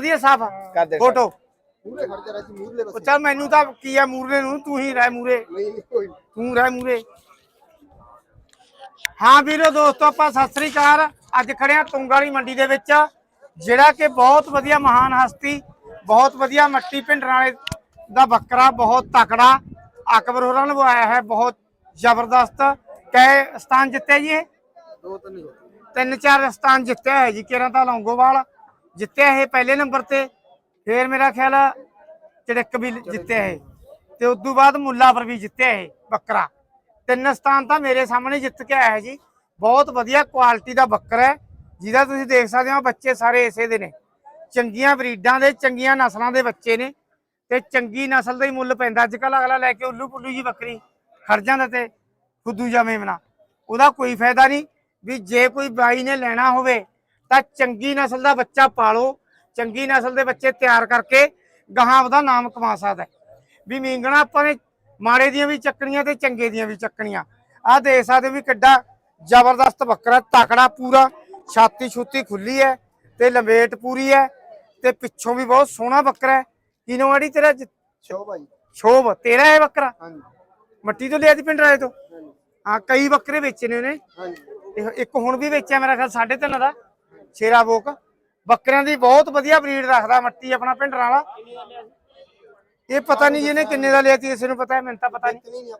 ਵਧੀਆ ਸਾਫ਼ ਕਰ ਦੇ ਫੋਟੋ। ਮੂਰੇ ਖੜ ਜਾ ਰਾਜੀ ਮੂਰਲੇ ਉਹ ਚੱਲ ਮੈਨੂੰ ਤਾਂ ਕੀ ਆ ਮੂਰੇ ਨੂੰ ਤੂੰ ਹੀ ਰਹਿ ਮੂਰੇ ਨਹੀਂ ਨਹੀਂ ਕੋਈ ਤੂੰ ਰਹਿ ਮੂਰੇ ਹਾਂ ਵੀਰੋ ਦੋਸਤੋ ਆਪਾਂ ਸਤਿ ਸ੍ਰੀ ਅਕਾਲ। ਅੱਜ ਖੜੇ ਆ ਤੁੰਗ ਵਾਲੀ ਮੰਡੀ ਦੇ ਵਿੱਚ ਜਿਹੜਾ ਕਿ ਬਹੁਤ ਵਧੀਆ ਮਹਾਨ ਹਸਤੀ ਬਹੁਤ ਵਧੀਆ ਮੱਟੀ ਭਿੰਡਰਾਂ ਵਾਲੇ ਦਾ ਬੱਕਰਾ ਬਹੁਤ ਤਕੜਾ ਅਕਬਰ ਹੋਰਾਂ ਨੇ ਆਇਆ ਹੈ ਬਹੁਤ ਜ਼ਬਰਦਸਤ। ਕੈ ਸਥਾਨ ਜਿੱਤਿਆ ਜੀ ਇਹ? ਦੋ ਤਿੰਨ ਹੋ ਤਿੰਨ ਚਾਰ ਸਥਾਨ ਜਿੱਤਿਆ ਹੈ ਜੀ ਕਿਰਾਂ ਤਾਂ ਲੌਂਗੋਵਾਲ। ਜਿੱਤਿਆ ਇਹ ਪਹਿਲੇ ਨੰਬਰ ਤੇ ਫੇਰ ਮੇਰਾ ਖਿਆਲ ਆ ਚੜਕ ਵੀ ਜਿੱਤਿਆ ਇਹ। ਤੇ ਉਸ ਤੋਂ ਬਾਅਦ ਮੁੱਲਾਪੁਰ ਵੀ ਜਿੱਤਿਆ ਇਹ ਬੱਕਰਾ। ਤਿੰਨ ਸਥਾਨ ਤਾਂ ਮੇਰੇ ਸਾਹਮਣੇ ਜਿੱਤ ਕੇ ਆਇਆ ਹੈ ਜੀ। ਬਹੁਤ ਵਧੀਆ ਕੁਆਲਿਟੀ ਦਾ ਬੱਕਰਾ ਹੈ ਜਿਹਦਾ ਤੁਸੀਂ ਦੇਖ ਸਕਦੇ ਹੋ ਬੱਚੇ ਸਾਰੇ ਇਸੇ ਦੇ ਨੇ। ਚੰਗੀਆਂ ਬਰੀਡਾਂ ਦੇ ਚੰਗੀਆਂ ਨਸਲਾਂ ਦੇ ਬੱਚੇ ਨੇ। ਤੇ ਚੰਗੀ ਨਸਲ ਦਾ ਹੀ ਮੁੱਲ ਪੈਂਦਾ। ਅੱਜ ਕੱਲ ਅਗਲਾ ਲੈ ਕੇ ਉੱਲੂ ਪੁੱਲੂ ਜੀ ਬੱਕਰੀ ਖੜ ਜਾਂਦਾ ਤੇ ਫੁੱਦੂ ਜਾ ਮੇਮਣਾ। ਉਹਦਾ ਕੋਈ ਫਾਇਦਾ ਨਹੀਂ ਵੀ ਜੇ ਕੋਈ ਬਾਈ ਨੇ ਲੈਣਾ ਹੋਵੇ ਤਾਂ ਚੰਗੀ ਨਸਲ ਦਾ ਬੱਚਾ ਪਾਲੋ ਚੰਗੀ ਨਸਲ ਦੇ ਬੱਚੇ ਤਿਆਰ ਕਰਕੇ ਗਾਹਾਂ ਉਹਦਾ ਨਾਮ ਕਮਾ ਸਕਦਾ। ਵੀ ਮੀਂਗਣਾ ਆਪਾਂ ਨੇ ਮਾੜੇ ਦੀਆਂ ਵੀ ਚੱਕਣੀਆਂ ਤੇ ਚੰਗੇ ਦੀਆਂ ਵੀ ਚੱਕਣੀਆਂ। ਆਹ ਦੇਖ ਸਕਦੇ ਵੀ ਕਿੱਡਾ ਜ਼ਬਰਦਸਤ ਬੱਕਰਾ ਤਕੜਾ ਪੂਰਾ ਛਾਤੀ ਛੁੱਤੀ ਖੁੱਲੀ ਹੈ ਤੇ ਲੰਬੇਟ ਪੂਰੀ ਹੈ ਤੇ ਪਿੱਛੋਂ ਵੀ ਬਹੁਤ ਸੋਹਣਾ ਬੱਕਰਾ ਹੈ। ਕਿਨੋਂ ਵਾੜੀ ਤੇਰਾ ਜ- ਸ਼ੋ ਭਾਈ ਸ਼ੋਭ ਤੇਰਾ ਹੈ ਬੱਕਰਾ? ਹਾਂਜੀ। ਮੱਟੀ ਤੋਂ ਲਿਆ ਦੀ ਪਿੰਡ ਰਾਏ ਤੋਂ? ਹਾਂਜੀ। ਹਾਂ ਕਈ ਬੱਕਰੇ ਵੇਚੇ ਨੇ ਉਹਨੇ। ਹਾਂਜੀ। ਇੱਕ ਹੁਣ ਵੀ ਵੇਚਿਆ ਮੇਰਾ ਖਿਆਲ 3.5 ਦਾ। ਸ਼ੇਰਾ ਬੋਕ। ਬੱਕਰਿਆਂ ਦੀ ਬਹੁਤ ਵਧੀਆ ਬਰੀਡ ਰੱਖਦਾ ਮੱਟੀ ਆਪਣਾ ਪਿੰਡਰਾਂ ਵਾਲਾ। ਇਹ ਪਤਾ ਨਹੀਂ ਜਿਹਨੇ ਕਿੰਨੇ ਦਾ ਲਿਆ ਸੀ ਨੂੰ ਪਤਾ ਹੈ ਮੈਨੂੰ ਤਾਂ ਪਤਾ ਨਹੀਂ।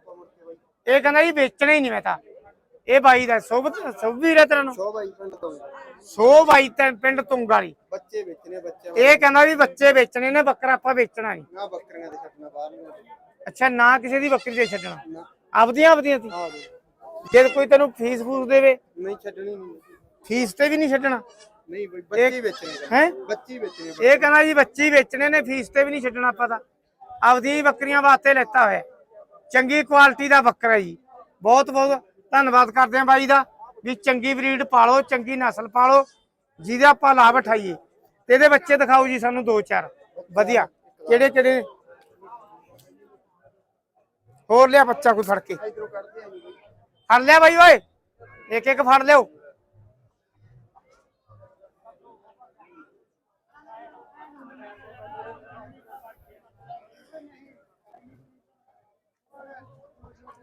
ਇਹ ਕਹਿੰਦਾ ਜੀ ਵੇਚਣਾ ਹੀ ਨਹੀਂ ਮੈਂ ਤਾਂ। ਇਹ ਬਾਈ ਦਾ ਸੁਭ ਸੁਭਵੀਰ ਹੈ ਤੇਰਾ ਨੂੰ ਸ਼ੋ ਭਾਈ ਪਿੰਡ ਤੋਂ। ਸੋ ਬਾਈ ਤੇ ਪਿੰਡ ਤੁੰਗ ਵਾਲੀ। ਬੱਚੇ ਵੇਚਨੇ ਬੱਚੇ ਇਹ ਕਹਿੰਦਾ ਵੀ ਬੱਚੇ ਵੇਚਣੇ ਨੇ ਬੱਕਰਾ ਆਪਾਂ ਵੇਚਣਾ ਨਹੀਂ। ਨਾ ਬੱਕਰੀਆਂ ਦੇ ਛੱਡਣਾ ਬਾਹਰ ਨਹੀਂ ਅੱਛਾ ਨਾ ਕਿਸੇ ਦੀ ਬੱਕਰੀ ਦੇ ਛੱਡਣਾ। ਨਾ। ਆਪਦੀਆਂ ਆਪਦੀਆਂ ਸੀ ਜੇ। ਕੋਈ ਤੈਨੂੰ ਫੀਸ ਫੂਸ ਦੇਵੇ। ਨਹੀਂ ਛੱਡਣੀ ਨਹੀਂ ਫੀਸ ਤੇ ਵੀ ਨਹੀਂ ਛੱਡਣਾ। ਨਹੀਂ ਬਈ ਬੱਚੇ ਵੇਚਣੇ ਹੈ? ਬੱਚੇ ਹੀ ਵੇਚਣੇ ਇਹ ਕਹਿੰਦਾ ਜੀ ਬੱਚੇ ਵੇਚਣੇ ਨੇ ਫੀਸ ਤੇ ਵੀ ਨਹੀਂ ਛੱਡਣਾ ਆਪਾਂ ਤਾਂ। ਆਪਦੀ ਬੱਕਰੀਆਂ ਵਾਸਤੇ ਲੈਤਾ ਹੋਇਆ। ਚੰਗੀ ਕੁਆਲਿਟੀ ਦਾ ਬੱਕਰਾ ਜੀ। ਬਹੁਤ ਬਹੁਤ ਧੰਨਵਾਦ ਕਰਦੇ ਹਾਂ ਬਾਈ ਦਾ ਵੀ ਚੰਗੀ ਬਰੀਡ ਪਾਲੋ ਚੰਗੀ ਨਸਲ ਪਾਲੋ ਜਿਹਦੇ ਆਪਾਂ ਲਾਭ ਉਠਾਈਏ। ਤੇ ਇਹਦੇ ਬੱਚੇ ਦਿਖਾਓ ਜੀ ਸਾਨੂੰ ਦੋ ਚਾਰ। ਵਧੀਆ। ਕਿਹੜੇ ਕਿਹੜੇ? ਹੋਰ ਲਿਆ ਬੱਚਾ ਕੋਈ ਫੜ ਕੇ। ਆ ਫੜ ਲਿਆ ਬਾਈ ਓਏ। ਇੱਕ ਇੱਕ ਫੜ ਲਿਓ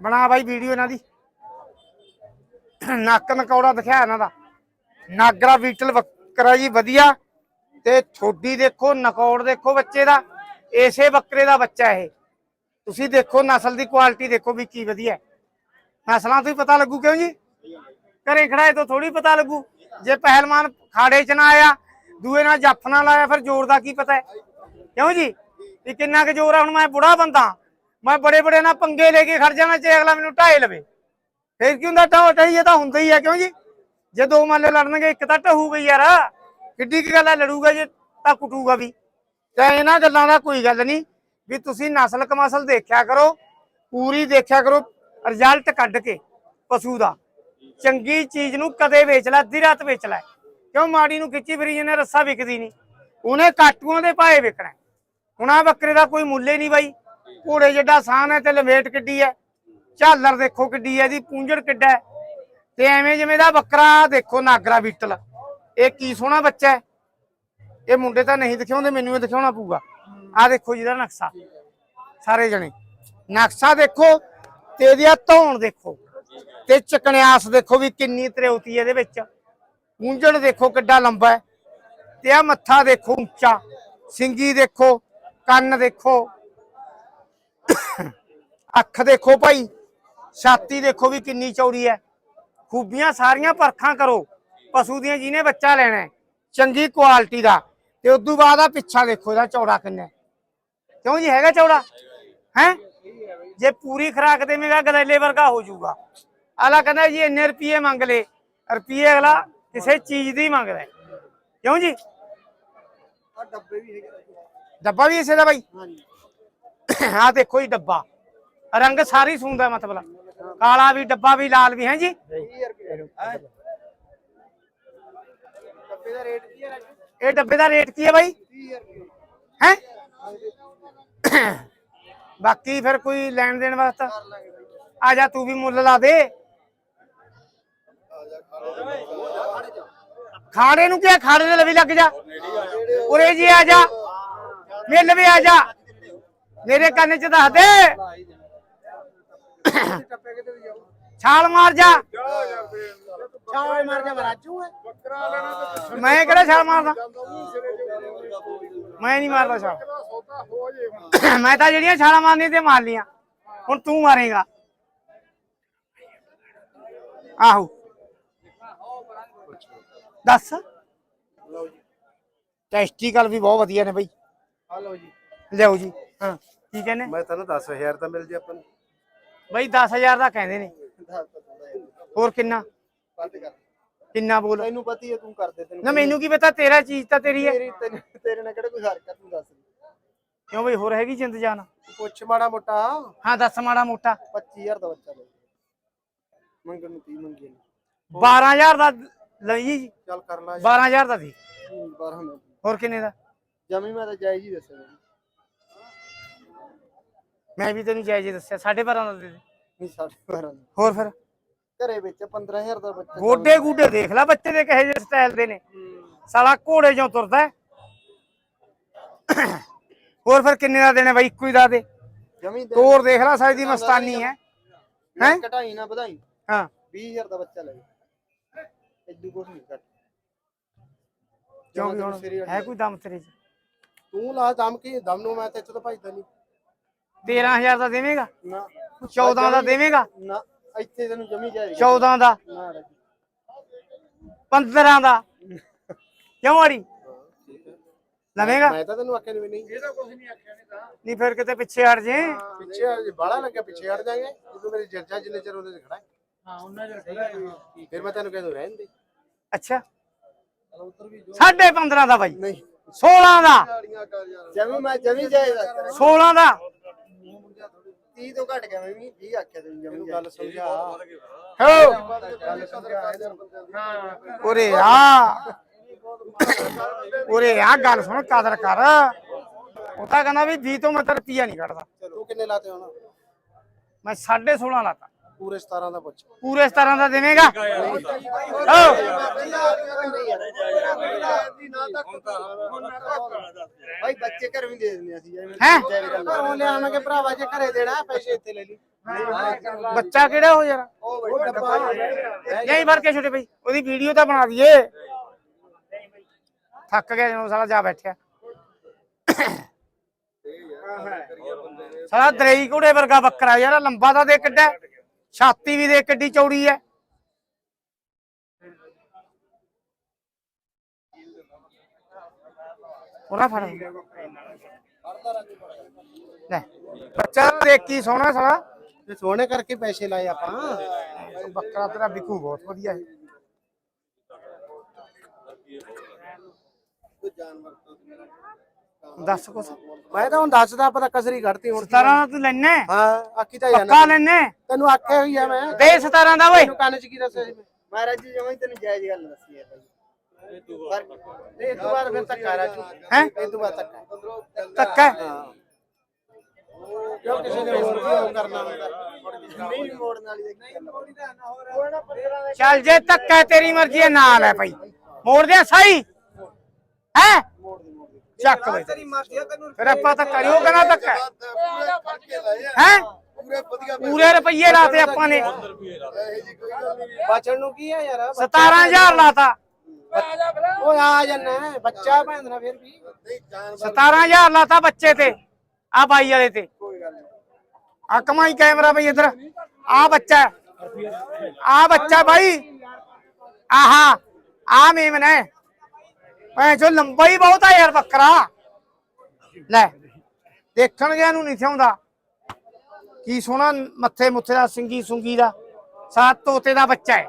ਬਣਾ ਬਾਈ ਵੀਡੀਓ ਇਹਨਾਂ ਦੀ। ਨੱਕ ਨਕੌੜਾ ਦਿਖਿਆ ਇਹਨਾਂ ਦਾ। ਨਾਗਰਾ ਬੀਟਲ ਬੱਕਰਾ ਜੀ ਵਧੀਆ। ਤੇ ਥੋਡੀ ਦੇਖੋ, ਨਕੌੜ ਦੇਖੋ ਬੱਚੇ ਦਾ। ਏਸੇ ਬੱਕਰੇ ਦਾ ਬੱਚਾ ਇਹ। ਤੁਸੀਂ ਦੇਖੋ ਨਸਲ ਦੀ ਕੁਆਲਿਟੀ ਦੇਖੋ ਵੀ ਕੀ ਵਧੀਆ ਨਸਲਾਂ ਤੋਂ ਹੀ ਪਤਾ ਲੱਗੂ ਕਿਉਂ ਜੀ? ਘਰੇ ਖੜਾਏ ਤੋਂ ਥੋੜੀ ਪਤਾ ਲੱਗੂ। ਜੇ ਪਹਿਲਵਾਨ ਖਾੜੇ ਚ ਨਾ ਆਇਆ ਦੂਏ ਨਾਲ ਜੱਫ ਨਾ ਲਾਇਆ ਫਿਰ ਜ਼ੋਰ ਦਾ ਕੀ ਪਤਾ ਹੈ? ਕਿਉਂ ਜੀ? ਵੀ ਕਿੰਨਾ ਕੁ ਜ਼ੋਰ ਆ, ਹੁਣ ਮੈਂ ਬੁੜਾ ਬੰਦਾ। ਮੈਂ ਬੜੇ ਬੜੇ ਨਾਲ ਪੰਗੇ ਲੈ ਕੇ ਖੜ ਜਾਣਾ ਜੇ ਅਗਲਾ ਮੈਨੂੰ ਢਾਏ ਲਵੇ। ਫਿਰ ਕੀ ਹੁੰਦਾ, ਢਾਹ ਢਾਈ ਇਹ ਤਾਂ ਹੁੰਦਾ ਹੀ ਆ ਕਿਉਂ ਜੀ? ਜੇ ਦੋ ਮਾਲੇ ਲੜਨਗੇ, ਇੱਕ ਤਾਂ ਢਹੂਗਾ ਹੀ ਯਾਰ। ਕਿੱਡੀ ਕੀ ਗੱਲ ਆ, ਲੜੂਗਾ ਜੇ ਤਾਂ ਕੁੱਟੂਗਾ ਵੀ। ਤੇ ਇਹਨਾਂ ਗੱਲਾਂ ਦਾ ਕੋਈ ਗੱਲ ਨਹੀਂ। ਵੀ ਤੁਸੀਂ ਨਸਲ ਕਮਸਲ ਦੇਖਿਆ ਕਰੋ, ਪੂਰੀ ਦੇਖਿਆ ਕਰੋ ਰਿਜ਼ਲਟ ਕੱਢ ਕੇ ਪਸ਼ੂ ਦਾ। ਚੰਗੀ ਚੀਜ਼ ਨੂੰ ਕਦੇ ਵੇਚ ਲੈ, ਅੱਧੀ ਰਾਤ ਵੇਚ ਲੈ। ਕਿਉਂ ਮਾੜੀ ਨੂੰ ਖਿੱਚੀ ਫਿਰੀ ਜਿਹਨੇ ਰੱਸਾ ਵਿਕਦੀ ਨਹੀਂ। ਉਹਨੇ ਕਾਟੂਆਂ ਦੇ ਭਾਏ ਵਿਕਣਾ। ਹੁਣ ਆ ਬੱਕਰੇ ਦਾ ਕੋਈ ਮੁੱਲ ਹੀ ਨਹੀਂ ਬਾਈ। ਘੋੜੇ ਜਿੱਡਾ ਸਾਨ ਹੈ ਤੇ ਲਵੇਟ ਕਿੱਡੀ ਹੈ। ਝਾਲਰ ਦੇਖੋ ਕਿੱਡੀ ਹੈ, ਇਹਦੀ ਪੂੰਝੜ ਕਿੱਡਾ ਤੇ ਐਵੇਂ ਜਿਵੇਂ ਦਾ ਬੱਕਰਾ ਦੇਖੋ ਨਾਗਰਾ ਬੀਟਲ। ਇਹ ਕੀ ਸੋਹਣਾ ਬੱਚਾ ਹੈ। ਇਹ ਮੁੰਡੇ ਤਾਂ ਨਹੀਂ ਦਿਖਾਉਂਦੇ, ਮੈਨੂੰ ਇਹ ਦਿਖਾਉਣਾ ਪਊਗਾ। ਆ ਦੇਖੋ ਜਿਹਦਾ ਨਕਸ਼ਾ। ਸਾਰੇ ਜਣੇ। ਨਕਸ਼ਾ ਦੇਖੋ ਤੇ ਇਹਦੀ ਆ ਧੌਣ ਦੇਖੋ। ਤੇ ਚਕਣਿਆਸ ਦੇਖੋ ਵੀ ਕਿੰਨੀ ਤਰੇਉਤੀ ਇਹਦੇ ਵਿੱਚ। ਪੂੰਝਣ ਦੇਖੋ ਕਿੱਡਾ ਲੰਬਾ ਹੈ। ਤੇ ਆ ਮੱਥਾ ਦੇਖੋ ਉੱਚਾ, ਸਿੰਗੀ ਦੇਖੋ, ਕੰਨ ਦੇਖੋ, ਅੱਖ ਦੇਖੋ ਭਾਈ, ਛਾਤੀ ਦੇਖੋ ਵੀ ਕਿੰਨੀ ਚੌੜੀ ਹੈ। ਖੂਬੀਆਂ ਸਾਰੀਆਂ ਪਰਖਾਂ ਕਰੋ, ਪਸ਼ੂ ਦੀਆਂ ਜਿਹਨੇ ਬੱਚਾ ਲੈਣਾ ਹੈ, ਚੰਗੀ ਕੁਆਲਿਟੀ ਦਾ। ਤੇ ਉਦੋਂ ਬਾਅਦ ਆ ਪਿੱਛਾ ਦੇਖੋ ਇਹਦਾ ਚੌੜਾ ਕਿੰਨਾ ਕਿਉਂ ਜੀ, ਹੈਗਾ ਚੌੜਾ? ਹੈ? ਜੇ ਪੂਰੀ ਖਰਾਕ ਦੇਵੇਂਗਾ ਗਦੈਲੇ ਵਰਗਾ ਹੋ ਜਾਊਗਾ। ਆਲਾ ਕਹਿੰਦਾ ਜੀ, ਇੰਨੇ ਰੁਪਏ ਮੰਗ ਲੈ ਰੁਪਏ ਅਗਲਾ ਕਿਸੇ ਚੀਜ਼ ਦੀ ਮੰਗਦਾ ਹੈ। ਕਿਉਂ ਜੀ? ਆ ਡੱਬੇ ਵੀ ਹੈਗੇ ਡੱਬਾ ਵੀ ਇਸੇ ਦਾ ਬਾਈ? ਹਾਂਜੀ। ਆ ਦੇਖੋ ਜੀ ਡੱਬਾ। ਰੰਗ ਸਾਰੀ ਸੁੰਦਾ ਮਤਲਬ ਕਾਲਾ ਵੀ ਡੱਬਾ ਵੀ ਲਾਲ ਵੀ ਹੈ ਜੀ? 20000 ਰੁਪਏ ਹੈਂ? ਡੱਬੇ ਦਾ ਰੇਟ ਕੀ ਹੈ ਰਾਜੂ? ਇਹ ਡੱਬੇ ਦਾ ਰੇਟ ਕੀ ਹੈ ਬਾਈ? 30000 ਰੁਪਏ। ਹੈ? ਬਾਕੀ ਫਿਰ ਕੋਈ ਲੈਣ ਦੇਣ ਵਾਸਤੇ? ਕਰ ਲਾਂਗੇ ਬਈ। ਆ ਜਾ ਤੂੰ ਵੀ ਮੁੱਲ ਲਾ ਦੇ। ਖਾੜੇ ਨੂੰ ਕੀ ਖਾੜੇ ਦੇ ਲਵੀ ਲੱਗ ਜਾ। ਉਰੇ ਜੀ ਆ ਜਾ। ਮਿਲ ਵੀ ਆ ਜਾ। ਮੇਰੇ ਕੰਨ 'ਚ ਦੱਸ ਦੇ। ਛਾਲ ਮਾਰ ਜਾ। ਛਾਲ ਮਾਰ ਜਾ ਰਾਜੂ ਹੈ ਮੈਂ ਕਿਹੜਾ ਛਾਲ ਮਾਰਦਾ? ਮੈਂ ਨਹੀਂ ਮਾਰਦਾ ਛਾਲ। ਮੈਂ ਤਾਂ ਜਿਹੜੀਆਂ ਛਾਲਾਂ ਮਾਰਨੀਆਂ ਤੇ ਮਾਰ ਲੀਆਂ ਹੁਣ ਤੂੰ ਮਾਰੇਗਾ। ਆਹੋ। ਦੱਸ। ਲਓ ਜੀ ਟੈਸਟੀਕਲ ਵੀ ਬਹੁਤ ਵਧੀਆ ਨੇ ਬਈ। ਆ ਲਓ ਜੀ। ਲਿਆਓ ਜੀ। ਹਾਂ ਕੀ ਕਹਿੰਦੇ? ਮੈਂ ਤੈਨੂੰ 10000 ਤਾਂ ਮਿਲ ਜੇ ਆਪਾਂ ਨੂੰ। ਬਈ 10000 ਦਾ ਕਹਿੰਦੇ ਨੇ। ਤਾਂ ਹੋਰ ਕਿੰਨਾ? ਵੱਧ ਕਰ। ਕਿੰਨਾ ਬੋਲ? ਤੈਨੂੰ ਪਤਾ ਹੀ ਹੈ ਤੂੰ ਕਰਦੇ ਤੈਨੂੰ ਨਾ ਮੈਨੂੰ ਕੀ ਪਤਾ ਤੇਰਾ ਚੀਜ਼ ਤਾਂ ਤੇਰੀ ਹੈ ਤੇਰੀ ਤੈਨੂੰ- ਤੇਰੇ ਨਾਲ ਕਿਹੜਾ ਕੋਈ ਹਰਕਤ ਤੂੰ ਦੱਸ। ਕਿਉਂ ਬਈ ਹੋਰ ਹੈਗੀ ਜਿੰਦ ਜਾਨ? ਪੁੱਛ ਮਾੜਾ ਮੋਟਾ। ਹਾਂ ਦੱਸ ਮਾੜਾ ਮੋਟਾ। 25000 ਦਾ ਬੱਚਾ ਲੈ ਮੰਗਣ ਨੂੰ 30 ਮੰਗੀ ਨੇ 12000 ਦਾ ਲਈ ਜੀ। ਚੱਲ ਕਰ ਲਾ 12000 ਦਾ ਸੀ। 12 ਮਿੰਟ ਹੋਰ ਕਿੰਨੇ ਦਾ? ਜਮੀ ਮੈਂ ਤਾਂ ਜਾਇਜ਼ ਹੀ ਦੱਸਿਆ। ਤੈਨੂੰ। ਮੈਂ ਵੀ ਤੈਨੂੰ ਜਾਇਜ਼ ਹੀ ਦੱਸਿਆ 12.5 ਦਾ ਦੇ ਦੇ। ਨਹੀਂ 12 ਦਾ। ਹੋਰ ਫਿਰ? ਘਰੇ ਵਿੱਚ 15000 ਦਾ ਬੱਚਾ ਗੋਡੇ ਗੂਡੇ ਦੇਖ ਲੈ ਬੱਚੇ ਦੇ ਕਹੇ ਜਿਹੇ ਸਟਾਈਲ ਦੇ ਨੇ। ਸਾਲਾ ਘੋੜੇ ਚੋਂ ਤੁਰਦਾ ਹੈ। ਹੋਰ ਫਿਰ ਕਿੰਨੇ ਦਾ ਦੇਣੇ ਬਾਈ? ਇੱਕੋ ਹੀ ਦਾ ਦੇ। ਜਮੀ ਦੇ। ਤੋਰ ਦੇਖ ਲੈ ਸਾਈ ਦੀ ਮਸਤਾਨੀ ਹੈ। ਹੈਂ? ਘਟਾਈ ਨਾ ਵਧਾਈ। ਹਾਂ। 20000 ਦਾ ਬੱਚਾ ਲੈ। ਇਦੋਂ ਕੁਝ ਨਹੀਂ ਘਟ। ਕਿਉਂ ਵੀ ਹੁਣ ਹੈ ਕੋਈ ਦਮ ਤੇਰੇ ਚ? ਤੂੰ ਲਾ ਦਮ ਕੀ? ਦਮ ਨੂੰ ਮੈਂ ਤੇ ਇੱਥੋਂ ਤਾਂ ਭਜਦਾ ਨਹੀਂ 13000 ਦਾ ਦੇਵੇਂਗਾ? ਨਾ। 14 ਦਾ ਦੇਵੇਂਗਾ? ਨਾ। ਇੱਥੇ ਤੈਨੂੰ ਜਮੀ ਜਾਇਜ਼ 14 ਦਾ। ਨਾ ਰਾਜੂ। 15 ਦਾ। ਕਿਉਂ ਆੜੀ ਲਵੇਂਗਾ? ਮੈਂ ਤਾਂ ਤੈਨੂੰ ਆਖਿਆ ਨਹੀਂ ਨਹੀਂ। ਇਹਦਾ ਕੁਝ ਨਹੀਂ ਆਖਿਆ ਨਹੀਂ ਤਾਂ। ਨਹੀਂ ਫਿਰ ਕਿਤੇ ਪਿੱਛੇ ਹਟ ਜੇ। ਪਿੱਛੇ ਹਟ- ਬਾਹਲਾ ਲੱਗਿਆ ਪਿੱਛੇ ਹਟ ਜਾਏਗੇ। ਜਦੋਂ ਮੇਰੀ ਜੱਜਾ ਜਿੰਨੇ ਚਿਰ ਉਹਦੇ ਖੜਾ ਹੈ। ਹਾਂ ਉਹਨਾਂ ਫਿਰ ਮੈਂ ਕਹਿ ਦੂੰ ਰਹਿਣ ਦੇ? ਅੱਛਾ। ਉਧਰ ਵੀ ਸਾਢੇ 15 ਦਾ ਬਾਈ। ਨਹੀਂ। 16 ਦਾ। ਜਮੀ ਮੈਂ ਜਮੀ ਜਾਇਜ਼ ਆਖਿਆ 16 ਦਾ। 30 ਤੋਂ ਘਟ ਗਿਆ ਮੈਂ ਵੀ? 20 ਆਖਿਆ ਤੈਨੂੰ ਜਮੀ ਗੱਲ ਸਮਝਾ। ਹੋ। ਗੱਲ ਸਮਝਾ ਹਾਂ। ਉਰੇ ਆ। ਉਰੇ ਆ ਗੱਲ ਸੁਣ ਕਦਰ ਕਰ। ਉਹ ਤਾਂ ਕਹਿੰਦਾ ਵੀ 20 ਤੋਂ ਮੈਂ ਤਾਂ ਰੁਪਈਆ ਨਹੀਂ ਕੱਢਦਾ। ਤੂੰ ਕਿੰਨੇ ਲਾਤੇ ਹੁਣ? ਮੈਂ 16.5 ਲਾਤਾ। ਪੂਰੇ 17 ਦਾ ਪੁੱਛ ਪੂਰੇ 17 ਦਾ ਦੇਵੇਂਗਾ? ਭਾਈ ਬੱਚੇ ਘਰ ਵੀ ਦੇ ਦਿੰਦੇ ਅਸੀਂ ਹੈਂ? ਘਰੋਂ ਲਿਆਵਾਂਗੇ ਭਰਾਵਾ ਜੇ ਘਰੇ ਦੇਣਾ ਪੈਸੇ ਇੱਥੇ ਲੈ ਲਈ। ਬੱਚਾ ਕਿਹੜਾ ਹੋ ਯਾਰ? ਉਹ ਡੱਬਾ ਨਹੀਂ ਭਰ ਕੇ ਛੋਟੇ ਭਾਈ ਉਹਦੀ ਵੀਡੀਓ ਤਾਂ ਬਣਾ ਦਈਏ। ਥੱਕ ਗਿਆ ਜਦੋਂ ਸਾਲਾ ਜਾ ਬੈਠਿਆ। ਸਾਲਾ ਦਰਈ ਘੋੜੇ ਵਰਗਾ ਬੱਕਰਾ ਯਾਰ ਲੰਬਾ ਤਾਂ ਦੇ ਕਿੱਡਾ। ਛਾਤੀ ਵੀ ਦੇ ਕਿੱਡੀ ਚੌੜੀ ਹੈ ਉਹਨਾਂ ਫੜ ਲੈ ਬੱਚਾ ਦੇਖ ਕੀ ਸੋਹਣਾ ਸਾਲਾ ਤੇ ਸੋਹਣੇ ਕਰਕੇ ਪੈਸੇ ਲਾਏ ਆਪਾਂ ਬੱਕਰਾ ਤੇਰਾ ਬਿਕੂ ਬਹੁਤ ਵਧੀਆ ਹੈ ਦੱਸ ਕੁਛ। ਮੈਂ ਤਾਂ ਹੁਣ ਦੱਸਦਾ ਪਤਾ ਕਸਰੀ ਘੜਤੀ ਹੁਣ। 17 ਦਾ ਤੂੰ ਲੈਣਾ ਹੈ? ਆਖੀ ਤਾਂ ਜਾਣਾ। ਪੱਕਾ ਲੈਣਾ? ਤੈਨੂੰ ਆਖਿਆ ਹੋਈ ਆ ਮੈਂ। ਦੇ 17 ਦਾ ਓਏ। ਤੈਨੂੰ ਕੰਨ ਚ ਕੀ ਦੱਸਿਆ ਸੀ ਮਹਾਰਾਜ ਜੀ ਜਮਾਂ ਤੈਨੂੰ ਜਾਇਜ਼ ਗੱਲ ਦੱਸੀ ਹੈ ਭਾਈ। ਇਹ ਤੋਂ ਬਾਅਦ ਫਿਰ ਧੱਕਾ ਰਾਜੂ। ਹੈ? ਇਹ ਤੋਂ ਬਾਅਦ ਧੱਕਾ। ਧੱਕਾ ਕਿਉਂ ਕਿਸੇ ਨੇ ਹੋਰ ਵੀ ਕਰਨਾ ਨਹੀਂ ਮੋੜਨ ਵਾਲੀ ਚੱਲ ਜੇ ਧੱਕਾ ਹੈ, ਤੇਰੀ ਮਰਜ਼ੀ ਹੈ ਨਾਲ ਹੈ ਭਾਈ। ਮੋੜ ਦੇ ਸਹੀ। ਹੈ? ਚੱਕ ਬਈ। ਤੇਰੀ ਮਰਜ਼ੀ ਆ ਤੈਨੂੰ ਫਿਰ ਆਪਾਂ ਤਾਂ ਕਰਿਓ ਕਹਿੰਦਾ ਧੱਕਾ। ਹੈ ਹੈਂ? ਪੂਰੇ ਵਧੀਆ ਪੂਰੇ ਰੁਪਈਏ ਲਾਤੇ ਆਪਾਂ ਨੇ। ਬਚਣ ਨੂੰ ਕੀ ਆ ਯਾਰ 17000 ਲਾਤਾ। ਓਏ ਆ ਜੰਨਾ ਬੱਚਾ ਭੈਂਦਣਾ ਫਿਰ ਵੀ। 17000 ਲਾਤਾ ਬੱਚੇ ਤੇ ਆ ਬਾਈ ਵਾਲੇ ਤੇ। ਕੋਈ ਗੱਲ ਨਹੀਂ। ਆ ਕਮਾਈ ਕੈਮਰਾ ਬਈ ਇਧਰ। ਆ ਬੱਚਾ ਆ ਬੱਚਾ ਬਾਈ। ਆਹਾ ਆ ਮੇਮਨ ਹੈ ਐ ਜੋ ਲੰਬਾ ਹੀ ਬਹੁਤ ਆ ਯਾਰ ਬੱਕਰਾ। ਲੈ ਦੇਖਣ ਗਿਆ ਨੂੰ ਨਹੀਂ ਥਿਆਉਂਦਾ। ਕੀ ਸੋਹਣਾ ਮੱਥੇ ਮੁੱਥੇ ਦਾ, ਸਿੰਗੀ ਸੁੰਗੀ ਦਾ, ਸਾਤ ਤੋਤੇ ਦਾ ਬੱਚਾ ਹੈ।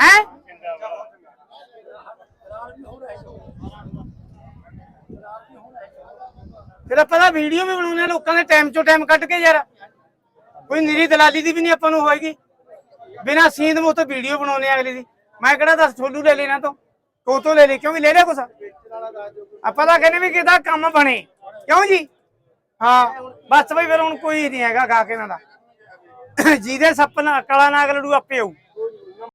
ਹੈ? ਫਿਰ ਆਪਾਂ ਦਾ ਵੀਡੀਓ ਵੀ ਬਣਾਉਣੇ ਆ ਲੋਕਾਂ ਦੇ ਟਾਈਮ ਚੋਂ ਟਾਈਮ ਕੱਢ ਕੇ ਯਾਰ। ਕੋਈ ਨਿਰੀ ਦਲਾਲੀ ਦੀ ਵੀ ਨਹੀਂ ਆਪਾਂ ਨੂੰ ਹੋਏਗੀ। ਬਿਨਾ ਸੀਂਦ ਮੂੰਹ ਤੋਂ ਵੀਡੀਓ ਬਣਾਉਣੇ ਆ ਅਗਲੇ ਦੀ। ਮੈਂ ਕਿਹੜਾ ਦੱਸ ਠੋਲੂ ਲੈ ਲੈਣਾ ਤੋਂ। ਤੋ ਤੋਂ ਲੈ ਲੈ ਕਿਉਂ ਵੀ ਲੈ ਲਿਆ ਕੁਛ? ਆਪਾਂ ਤਾਂ ਕਹਿੰਦੇ ਵੀ ਕਿਦਾ ਕੰਮ ਬਣੇ। ਕਿਉਂ ਜੀ? ਹਾਂ, ਬਸ ਬਈ ਫਿਰ ਹੁਣ ਕੋਈ ਨਹੀਂ ਹੈਗਾ ਗਾ ਕੇ ਇਹਨਾਂ ਦਾ। ਜਿਹਦੇ ਸੱਪ ਨਾ, ਕਲਾ ਨਾ ਲੜੂ ਆਪੇ ਆਊ।